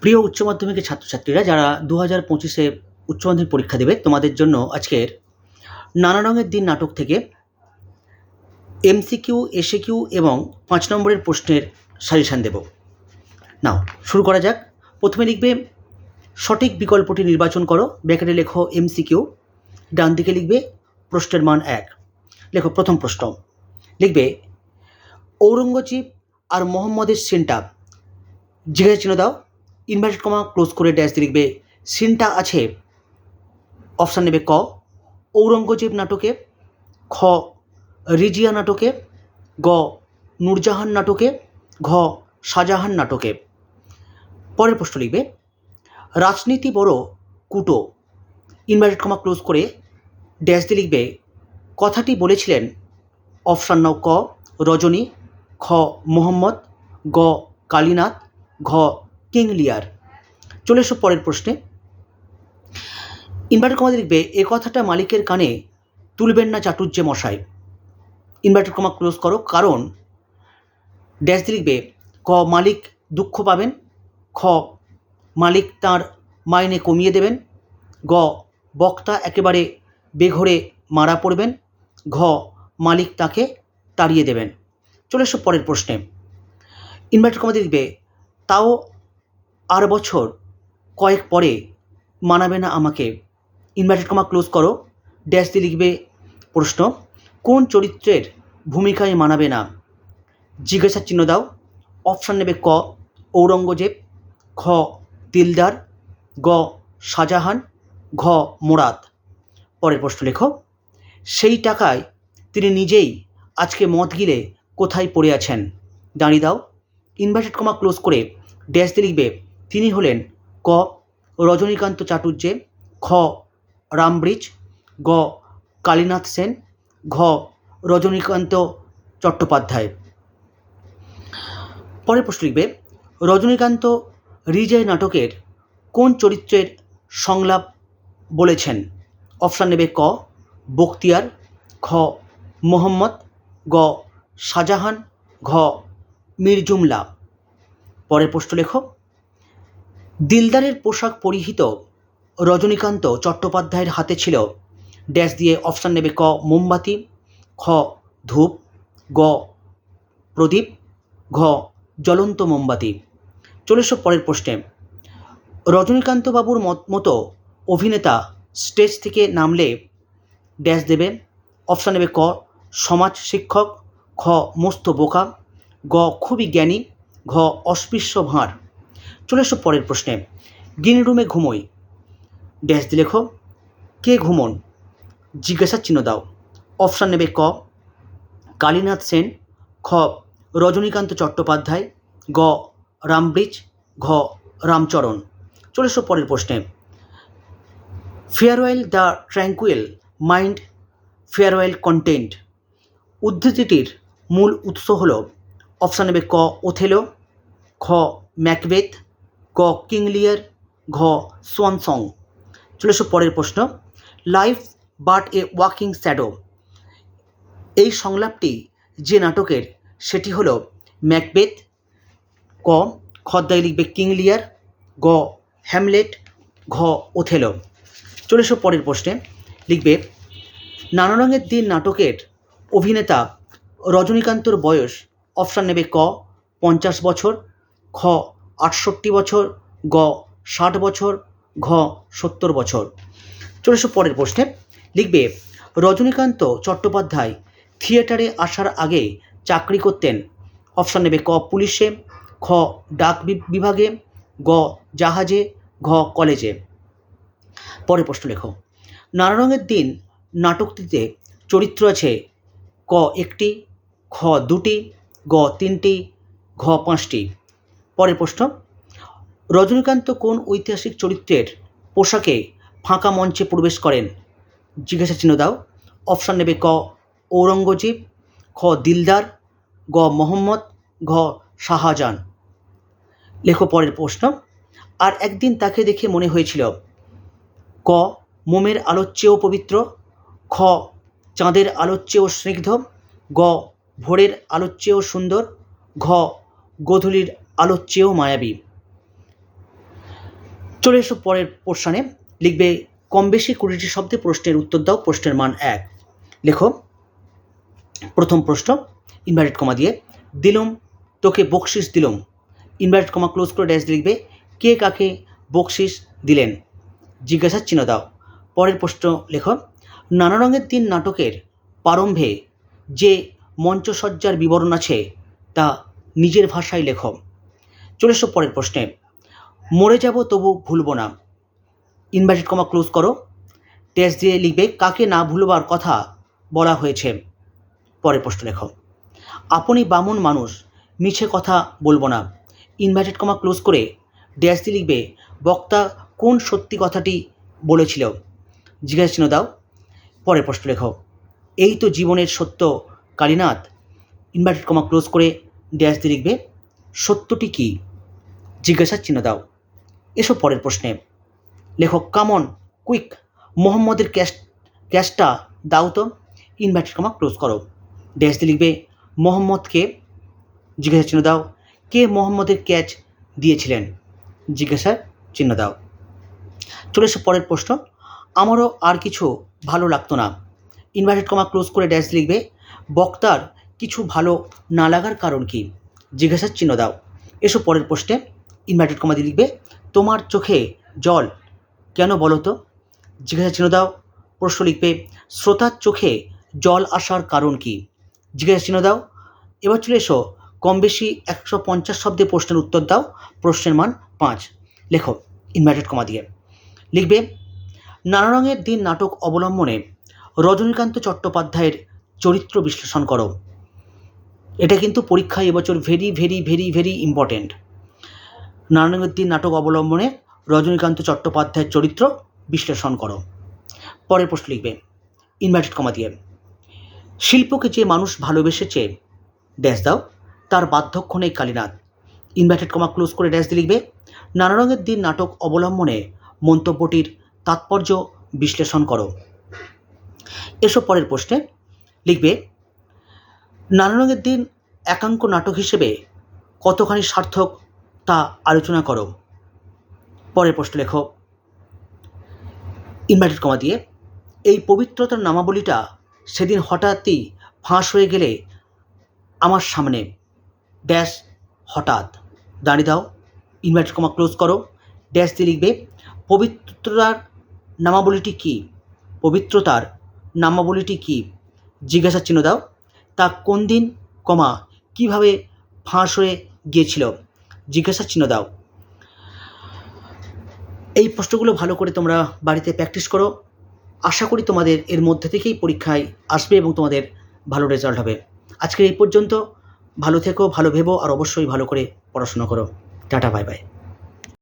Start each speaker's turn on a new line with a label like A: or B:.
A: প্রিয় উচ্চ মাধ্যমিকের ছাত্রছাত্রীরা, যারা দু হাজার পঁচিশে উচ্চ মাধ্যমিক পরীক্ষা দেবে, তোমাদের জন্য আজকের নানা রঙের দিন নাটক থেকে এমসিকিউ, এসএকিউ এবং পাঁচ নম্বরের প্রশ্নের সাজেশান দেব। নাও, শুরু করা যাক। প্রথমে লিখবে, সঠিক বিকল্পটি নির্বাচন করো। ব্র্যাকেটে লেখো এমসিকিউ, ডান দিকে লিখবে প্রশ্নের মান এক। লেখো প্রথম প্রশ্ন। লিখবে, ঔরঙ্গজেব আর মোহাম্মদের সিনটা জিজ্ঞাসা চিহ্ন দাও। ইনভার্টেড কমা ক্লোজ করে ড্যাশ দিয়ে লিখবে, সিনটা আছে, অপশান নেবে ক, ঔরঙ্গজেব নাটকে, খ, রিজিয়া নাটকে, গ, নূরজাহান নাটকে, ঘ, শাহজাহান নাটকে। পরের প্রশ্ন লিখবে, রাজনীতি বড় কুটো ইনভার্টেড কমা ক্লোজ করে ড্যাশ দিয়ে লিখবে, কথাটি বলেছিলেন, অপশান নাও ক, রজনী, খ, মোহাম্মদ, গ, কালীনাথ, ঘ কিং লিয়ার চলে এসো পরের প্রশ্নে। ইনভার্টার কমা লিখবে, এ কথাটা মালিকের কানে তুলবেন না চাটুর্যে মশাই। ইনভার্টার কমা ক্লোজ করো, কারণ ড্যাশ দিয়ে ক, মালিক দুঃখ পাবেন। খ, মালিক তার মাইনে কমিয়ে দেবেন। গ, বক্তা একেবারে বেঘরে মারা পড়বেন। ঘ, মালিক তাকে তাড়িয়ে দেবেন। চলে এসো পরের প্রশ্নে। ইনভার্টার কমা দিয়ে লিখবে, তাও আর বছর কয়েক পরে মানাবে না আমাকে। ইনভার্টেড কমা ক্লোজ করো। ড্যাশ দিয়ে লিখবে প্রশ্ন, কোন চরিত্রের ভূমিকায় মানাবে না? জিজ্ঞাসার চিহ্ন দাও। অপশান নেবে ক, ঔরঙ্গজেব খ দিলদার, গ, শাহজাহান, ঘ, মোরাদ। পরের প্রশ্ন লেখো। সেই টাকায় তিনি নিজেই আজকে মদ গিলে কোথায় পড়ে আছেন? দাঁড়িয়ে দাও। ইনভার্টেড কমা ক্লোজ করে ড্যাশ দিয়ে লিখবে তিনি হলেন ক. রজনীকান্ত চাটুর্যে, খ. রামব্রিজ, গ. কালীনাথ সেন, ঘ. রজনীকান্ত চট্টোপাধ্যায়। পরের প্রশ্ন লিখবে, রজনীকান্ত রিজয় নাটকের কোন চরিত্রের সংলাপ বলেছেন? অপশান নেবে ক, বখতিয়ার, খ. মোহাম্মদ, গ. শাহজাহান, ঘ. মির্জুমলা পরের প্রশ্ন লেখো দিলদারের পোশাক পরিহিত রজনীকান্ত চট্টোপাধ্যায়ের হাতে ছিল। ড্যাশ দিয়ে অপশান নেবে ক, মোমবাতি, খ, ধূপ, গ, প্রদীপ, ঘ, জ্বলন্ত মোমবাতি। চলে পরের প্রশ্নে। রজনীকান্তবাবুর মত মতো অভিনেতা স্টেজ থেকে নামলে ড্যাশ দেবে। অপশান নেবে ক, সমাজ শিক্ষক, খ, মস্ত বোকা, গ, খুবই জ্ঞানী, ঘ, অস্পৃশ্য ভাঁড়। চলে এসো পরের প্রশ্নে। গ্রিন রুমে ঘুমোই। ড্যাশ দিয়ে লেখো, কে ঘুমন? জিজ্ঞাসার চিহ্ন দাও। অপশান নেবে ক, কালীনাথ সেন, খ, রজনীকান্ত চট্টোপাধ্যায়, গ, রামব্রিজ, ঘ, রামচরণ। চলে এসো পরের প্রশ্নে। Farewell the tranquil mind farewell content উদ্ধৃতিটির মূল উৎস হল অপশান নেবে ক, ওথেলো, খ, ম্যাকবেথ গ কিংলিয়ার ঘ সোয়ানসং। চলে এসো পরের প্রশ্ন। Life but a walking shadow. এই সংলাপটি যে নাটকের, সেটি হলো ম্যাকবেথ, ক খদ্দায় লিখবে কিংলিয়ার, গ হ্যামলেট, ঘ ওথেলো। চলে এসো পরের প্রশ্নে, লিখবে, নানা রঙের দিন নাটকের অভিনেতা রজনীকান্তর বয়স অপশান নেবে ক, পঞ্চাশ বছর, খ আটষট্টি বছর, গ, ষাট বছর, ঘ, সত্তর বছর। চলে পরের প্রশ্নে। লিখবে, রজনীকান্ত চট্টোপাধ্যায় থিয়েটারে আসার আগে চাকরি করতেন। অপশান নেবে, ক, পুলিশে, খ, ডাক বিভাগে, গ, জাহাজে, ঘ, কলেজে। পরের প্রশ্ন লেখো। নানা রঙের দিন নাটকটিতে চরিত্র আছে, ক, একটি, খ, দুটি, গ, তিনটি, ঘ, পাঁচটি। পরের প্রশ্ন, রজনীকান্ত কোন ঐতিহাসিক চরিত্রের পোশাকে ফাঁকা মঞ্চে প্রবেশ করেন? জিজ্ঞাসা চিহ্ন দাও। অপশান নেবে ক, ঔরঙ্গজেব, খ, দিলদার, গ, মোহাম্মদ, ঘ, শাহজাহান। লেখো পরের প্রশ্ন। আর একদিন তাকে দেখে মনে হয়েছিল, ক, মোমের আলোর চেয়েও পবিত্র, খ, চাঁদের আলোর চেয়েও স্নিগ্ধ, গ, ভোরের আলোর চেয়েও সুন্দর, ঘ, গোধূলির আলোর চেয়েও মায়াবী। চলে এসো পরের পোর্শনে। লিখবে, কম বেশি কুড়িটি শব্দে প্রশ্নের উত্তর দাও, প্রশ্নের মান এক। লেখো, প্রথম প্রশ্ন ইনভার্টেড কমা দিয়ে, দিলুম, তোকে বকশিস দিলুম। ইনভার্টেড কমা ক্লোজ করে ড্যাশ লিখবে, কে কাকে বকশিস দিলেন? জিজ্ঞাসার চিহ্ন দাও। পরের প্রশ্ন লেখো, নানা রঙের দিন নাটকের প্রারম্ভে যে মঞ্চসজ্জার বিবরণ আছে, তা নিজের ভাষায় লেখো। চলে এসো পরের প্রশ্নে। মরে যাব তবু ভুলব না। ইনভার্টেড কমা ক্লোজ করো। টেস্ট দিয়ে লিখবে কাকে না ভুলবার কথা বলা হয়েছে। পরের প্রশ্ন লেখো। আপনি বামন মানুষ, মিছে কথা বলব না। ইনভার্টেড কমা ক্লোজ করে ড্যাশ দিয়ে লিখবে বক্তা কোন সত্যি কথাটি বলেছিল। জিজ্ঞাসা চিহ্ন দাও। পরের প্রশ্ন লেখো। এই তো জীবনের সত্য কালীনাথ। ইনভার্টেড কমা ক্লোজ করে ড্যাশ দিয়ে লিখবে সত্যটি কী? জিজ্ঞাসার চিহ্ন দাও। এসব পরের প্রশ্নে। লেখক কামন কুইক মোহাম্মদের ক্যাশ, ক্যাশটা দাও তো ইনভার্টেড কমা ক্লোজ করো। ড্যাশ দিয়ে লিখবে, মোহাম্মদকে জিজ্ঞাসা চিহ্ন দাও, কে মোহাম্মদের ক্যাচ দিয়েছিলেন? জিজ্ঞাসার চিহ্ন দাও। চলে এসো পরের প্রশ্ন। আমারও আর কিছু ভালো লাগতো না। ইনভার্টেড কমা ক্লোজ করে ড্যাশ লিখবে, বক্তার কিছু ভালো না লাগার কারণ কি? জিজ্ঞাসার চিহ্ন দাও। এসো পরের প্রশ্নে। ইনভার্টেড কমা দিয়ে লিখবে, তোমার চোখে জল কেন বলো তো? জিজ্ঞাসা চিহ্ন দাও, প্রশ্ন লিখবে, শ্রোতার চোখে জল আসার কারণ কি? জিজ্ঞাসা চিহ্ন দাও, এবার চলে এসো, কম বেশি একশো পঞ্চাশ শব্দে প্রশ্নের উত্তর দাও, প্রশ্নের মান পাঁচ। লেখো ইনভার্টেড কমা দিয়ে। লিখবে, নানা রঙের দিন নাটক অবলম্বনে রজনীকান্ত চট্টোপাধ্যায়ের চরিত্র বিশ্লেষণ করো। এটা কিন্তু পরীক্ষায় এবছর very very very very important দিন নাটক অবলম্বনে রজনীকান্ত চট্টোপাধ্যায়ের চরিত্র বিশ্লেষণ করো। পরের প্রশ্ন লিখবে, ইনভার্টেড কমা দিয়ে, শিল্পকে যে মানুষ ভালোবেসেছে ড্যাশ দাও, তার বার্ধক্য নেই কালীনাথ। ইনভার্টেড কমা ক্লোজ করে ড্যাশ দিয়ে লিখবে নানা রঙের দিন নাটক অবলম্বনে মন্তব্যটির তাৎপর্য বিশ্লেষণ করো। এসব পরের প্রশ্নে, লিখবে নানা রঙের দিন একাঙ্ক নাটক হিসেবে কতখানি সার্থক তা আলোচনা করো। পরের প্রশ্ন লেখো। ইনভার্টেড কমা দিয়ে, এই পবিত্রতার নামাবলীটা সেদিন হঠাৎই ফাঁস হয়ে গেলে আমার সামনে। ড্যাশ হঠাৎ। দাঁড়িয়ে দাও, ইনভার্টেড কমা ক্লোজ করো। ড্যাশ দিয়ে লিখবে, পবিত্রতার নামাবলীটি কী? পবিত্রতার নামাবলীটি কী? জিজ্ঞাসা চিহ্ন দাও। তা কোন দিন কমা কীভাবে ফাঁস হয়ে গিয়েছিল? জিজ্ঞাসা চিহ্ন দাও। এই প্রশ্নগুলো ভালো করে তোমরা বাড়িতে প্র্যাকটিস করো। আশা করি তোমাদের এর মধ্যে থেকেই পরীক্ষায় আসবে এবং তোমাদের ভালো রেজাল্ট হবে। আজকের এই পর্যন্ত। ভালো থেকো, ভালো ভেবো, আর অবশ্যই ভালো করে পড়াশোনা করো। Tata bye bye